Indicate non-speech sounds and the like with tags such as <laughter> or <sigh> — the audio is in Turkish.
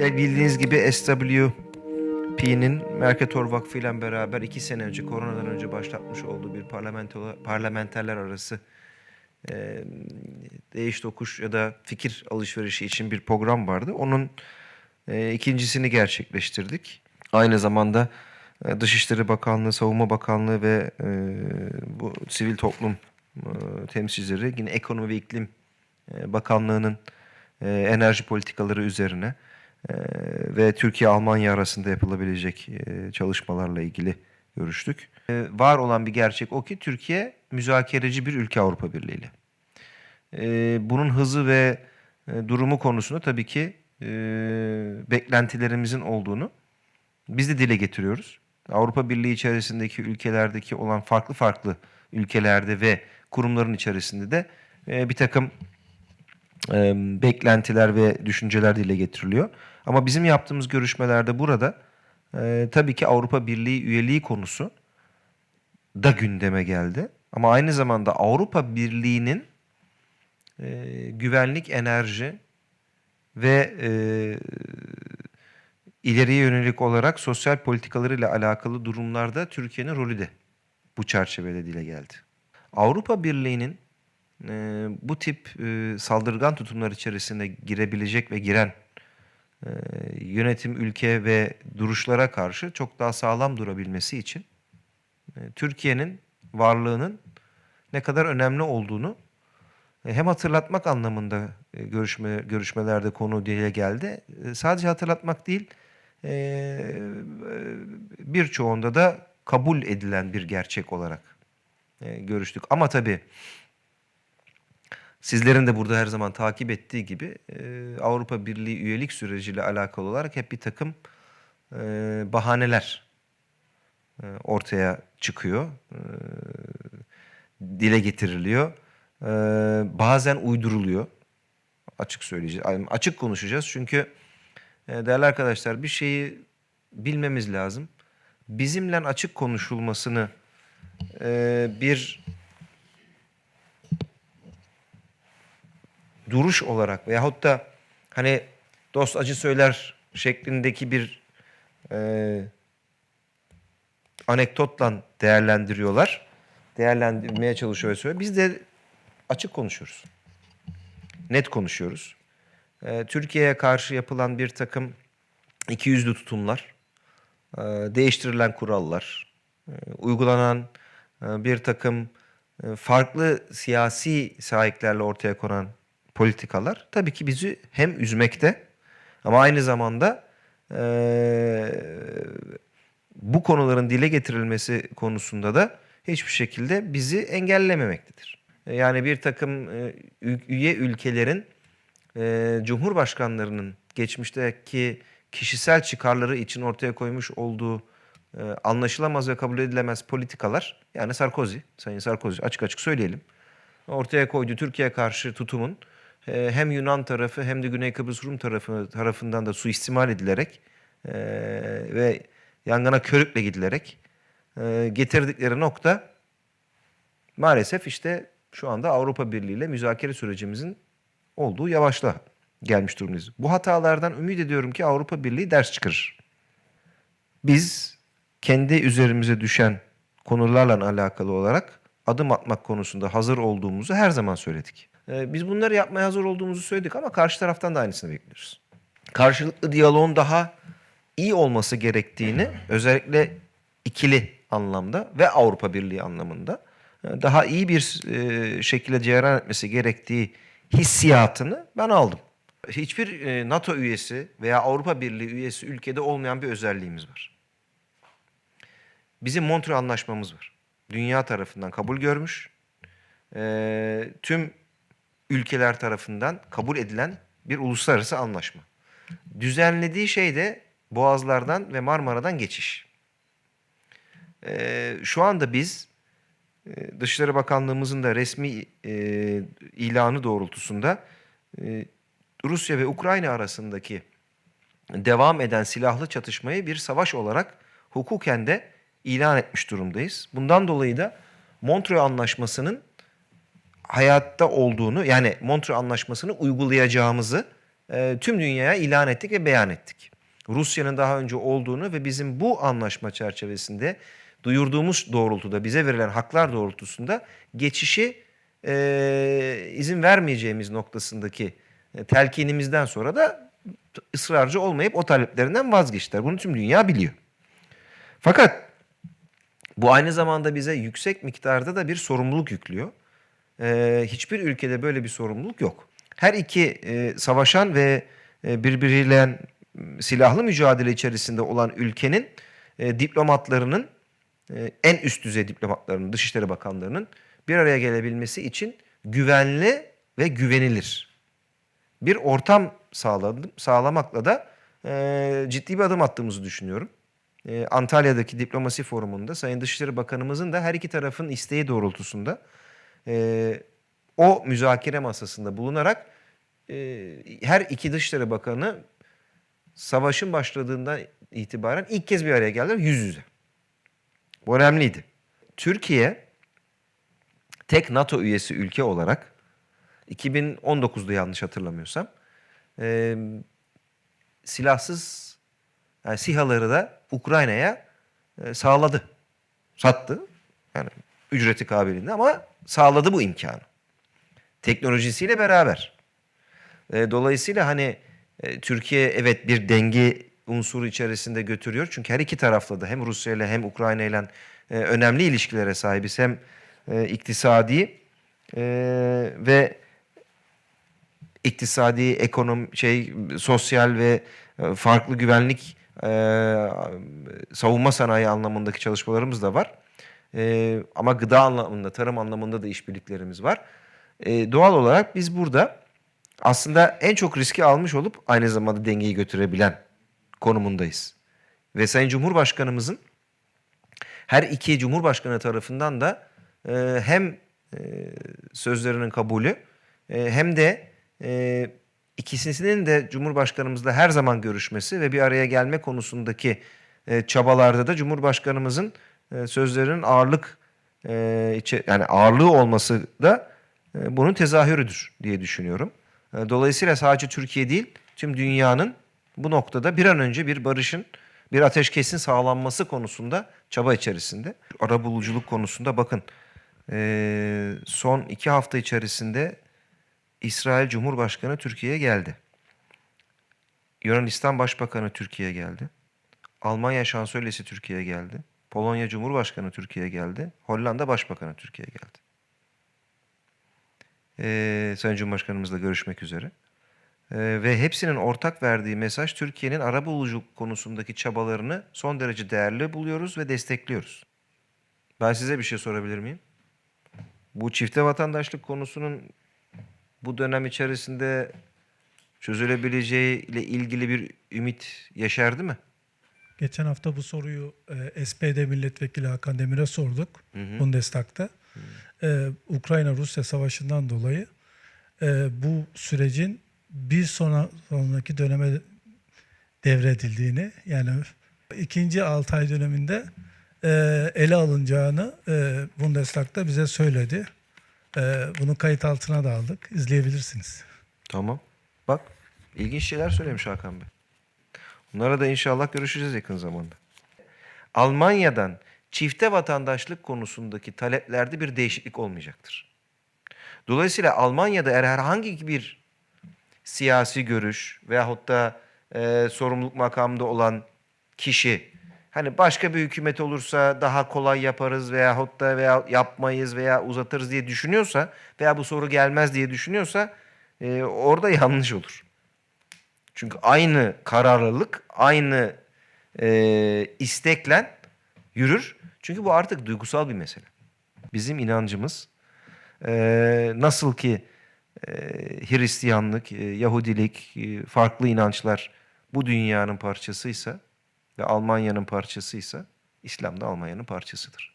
Ya bildiğiniz gibi SWP'nin Mercator Vakfı ile beraber iki sene önce koronadan önce başlatmış olduğu bir parlamento, parlamenterler arası e, değiş tokuş ya da fikir alışverişi için bir program vardı. Onun e, ikincisini gerçekleştirdik. Aynı zamanda e, Dışişleri Bakanlığı, Savunma Bakanlığı ve e, bu sivil toplum e, temsilcileri yine Ekonomi ve İklim e, Bakanlığı'nın e, enerji politikaları üzerine ve Türkiye-Almanya arasında yapılabilecek e, çalışmalarla ilgili görüştük. E, var olan bir gerçek o ki Türkiye müzakereci bir ülke Avrupa Birliği ile. E, bunun hızı ve e, durumu konusunda tabii ki e, beklentilerimizin olduğunu biz de dile getiriyoruz. Avrupa Birliği içerisindeki ülkelerdeki olan farklı farklı ülkelerde ve kurumların içerisinde de bir takım beklentiler ve düşünceler dile getiriliyor. Ama bizim yaptığımız görüşmelerde burada e, tabii ki Avrupa Birliği üyeliği konusu da gündeme geldi. Ama aynı zamanda Avrupa Birliği'nin e, güvenlik, enerji ve e, ileriye yönelik olarak sosyal politikalarıyla alakalı durumlarda Türkiye'nin rolü de bu çerçevede dile geldi. Avrupa Birliği'nin e, bu tip e, saldırgan tutumlar içerisinde girebilecek ve giren yönetim, ülke ve duruşlara karşı çok daha sağlam durabilmesi için e, Türkiye'nin varlığının ne kadar önemli olduğunu e, hem hatırlatmak anlamında e, görüşme görüşmelerde konu dile geldi. Sadece hatırlatmak değil, birçoğunda da kabul edilen bir gerçek olarak görüştük. Ama tabii sizlerin de burada her zaman takip ettiği gibi e, Avrupa Birliği üyelik süreciyle alakalı olarak hep bir takım e, bahaneler e, ortaya çıkıyor, dile getiriliyor, bazen uyduruluyor. Açık söyleyeceğiz, açık konuşacağız çünkü değerli arkadaşlar bir şeyi bilmemiz lazım. Bizimle açık konuşulmasını bir duruş olarak veyahut da hani dost acı söyler şeklindeki bir e, anekdotla değerlendiriyorlar. Değerlendirmeye çalışıyor ve söylüyor. Biz de açık konuşuyoruz. Net konuşuyoruz. E, Türkiye'ye karşı yapılan bir takım ikiyüzlü tutumlar, e, değiştirilen kurallar, e, uygulanan e, bir takım e, farklı siyasi sahiplerle ortaya konan politikalar tabii ki bizi hem üzmekte ama aynı zamanda e, bu konuların dile getirilmesi konusunda da hiçbir şekilde bizi engellememektedir. E, Yani bir takım e, üye ülkelerin e, cumhurbaşkanlarının geçmişteki kişisel çıkarları için ortaya koymuş olduğu e, anlaşılamaz ve kabul edilemez politikalar yani Sarkozy, Sayın Sarkozy açık açık söyleyelim ortaya koyduğu Türkiye karşı tutumun hem Yunan tarafı hem de Güney Kıbrıs Rum tarafı tarafından da suistimal edilerek e, ve yangına körükle gidilerek e, getirdikleri nokta maalesef işte şu anda Avrupa Birliği ile müzakere sürecimizin olduğu yavaşla gelmiş durumdayız. Bu hatalardan ümit ediyorum ki Avrupa Birliği ders çıkarır. Biz kendi üzerimize düşen konularla alakalı olarak adım atmak konusunda hazır olduğumuzu her zaman söyledik. Ee, biz bunları yapmaya hazır olduğumuzu söyledik ama karşı taraftan da aynısını bekliyoruz. Karşılıklı diyaloğun daha iyi olması gerektiğini özellikle ikili anlamda ve Avrupa Birliği anlamında e, daha iyi bir e, şekilde cereyan etmesi gerektiği hissiyatını ben aldım. Hiçbir e, NATO üyesi veya Avrupa Birliği üyesi ülkede olmayan bir özelliğimiz var. Bizim Montreux Anlaşmamız var. Dünya tarafından kabul görmüş, tüm ülkeler tarafından kabul edilen bir uluslararası anlaşma. Düzenlediği şey de Boğazlardan ve Marmara'dan geçiş. E, şu anda biz e, Dışişleri Bakanlığımızın da resmi e, ilanı doğrultusunda e, Rusya ve Ukrayna arasındaki devam eden silahlı çatışmayı bir savaş olarak hukuken de ilan etmiş durumdayız. Bundan dolayı da Montreux Anlaşması'nın hayatta olduğunu yani Montreux Anlaşması'nı uygulayacağımızı e, tüm dünyaya ilan ettik ve beyan ettik. Rusya'nın daha önce olduğunu ve bizim bu anlaşma çerçevesinde duyurduğumuz doğrultuda bize verilen haklar doğrultusunda geçişi e, izin vermeyeceğimiz noktasındaki e, telkinimizden sonra da ısrarcı olmayıp o taleplerinden vazgeçtiler. Bunu tüm dünya biliyor. Fakat bu aynı zamanda bize yüksek miktarda da bir sorumluluk yüklüyor. Ee, hiçbir ülkede böyle bir sorumluluk yok. Her iki e, savaşan ve e, birbiriyle silahlı mücadele içerisinde olan ülkenin e, diplomatlarının e, en üst düzey diplomatlarının, Dışişleri Bakanlarının bir araya gelebilmesi için güvenli ve güvenilir bir ortam sağladım, sağlamakla da e, ciddi bir adım attığımızı düşünüyorum. E, Antalya'daki diplomasi forumunda Sayın Dışişleri Bakanımızın da her iki tarafın isteği doğrultusunda e, o müzakere masasında bulunarak e, her iki Dışişleri Bakanı savaşın başladığından itibaren ilk kez bir araya geldiler yüz yüze. Bu önemliydi. Türkiye tek NATO üyesi ülke olarak 2019'da yanlış hatırlamıyorsam e, silahsız yani SİHA'ları da Ukrayna'ya e, sağladı. Sattı. Yani ücreti kabiliğinde ama sağladı bu imkanı. Teknolojisiyle beraber. E, dolayısıyla hani e, Türkiye evet bir denge unsuru içerisinde götürüyor. Çünkü her iki tarafla da hem Rusya ile hem Ukrayna ile e, önemli ilişkilere sahibiz. Hem iktisadi ve iktisadi, ekonomi, şey, sosyal ve farklı güvenlik savunma sanayi anlamındaki çalışmalarımız da var. E, ama gıda anlamında, tarım anlamında da işbirliklerimiz var. E, doğal olarak biz burada aslında en çok riski almış olup aynı zamanda dengeyi götürebilen konumundayız. Ve Sayın Cumhurbaşkanımızın her iki Cumhurbaşkanı tarafından da e, hem e, sözlerinin kabulü e, hem de e, ikisinin de Cumhurbaşkanımızla her zaman görüşmesi ve bir araya gelme konusundaki e, çabalarda da Cumhurbaşkanımızın e, sözlerinin ağırlık e, yani ağırlığı olması da e, bunun tezahürüdür diye düşünüyorum. E, dolayısıyla sadece Türkiye değil tüm dünyanın bu noktada bir an önce bir barışın bir ateşkesin sağlanması konusunda çaba içerisinde. Arabuluculuk konusunda bakın son iki hafta içerisinde İsrail Cumhurbaşkanı Türkiye'ye geldi. Yunanistan Başbakanı Türkiye'ye geldi. Almanya Şansölyesi Türkiye'ye geldi. Polonya Cumhurbaşkanı Türkiye'ye geldi. Hollanda Başbakanı Türkiye'ye geldi. Ee, Sayın Cumhurbaşkanımızla görüşmek üzere. Ee, ve hepsinin ortak verdiği mesaj Türkiye'nin arabuluculuk konusundaki çabalarını son derece değerli buluyoruz ve destekliyoruz. Ben size bir şey sorabilir miyim? Bu çifte vatandaşlık konusunun bu dönem içerisinde çözülebileceği ile ilgili bir ümit yeşerdi mi? Geçen hafta bu soruyu e, SPD milletvekili Hakan Demir'e sorduk Bundestag'ta. E, Ukrayna-Rusya savaşından dolayı e, bu sürecin bir sonra sonraki döneme devredildiğini yani ikinci 6 ay döneminde e, ele alınacağını e, Bundestag'da bize söyledi. E, bunu kayıt altına da aldık. İzleyebilirsiniz. Tamam. Bak ilginç şeyler söylemiş Hakan Bey. Bunlara da inşallah görüşeceğiz yakın zamanda. Almanya'dan çifte vatandaşlık konusundaki taleplerde bir değişiklik olmayacaktır. Dolayısıyla Almanya'da eğer herhangi bir siyasi görüş veyahut da e, sorumluluk makamında olan kişi hani başka bir hükümet olursa daha kolay yaparız veyahut da veya yapmayız veya uzatırız diye düşünüyorsa veya bu soru gelmez diye düşünüyorsa e, orada <laughs> yanlış olur. Çünkü aynı kararlılık, aynı e, isteklen yürür. Çünkü bu artık duygusal bir mesele. Bizim inancımız e, nasıl ki e, Hristiyanlık, e, Yahudilik, e, farklı inançlar bu dünyanın parçasıysa ve Almanya'nın parçasıysa İslam da Almanya'nın parçasıdır.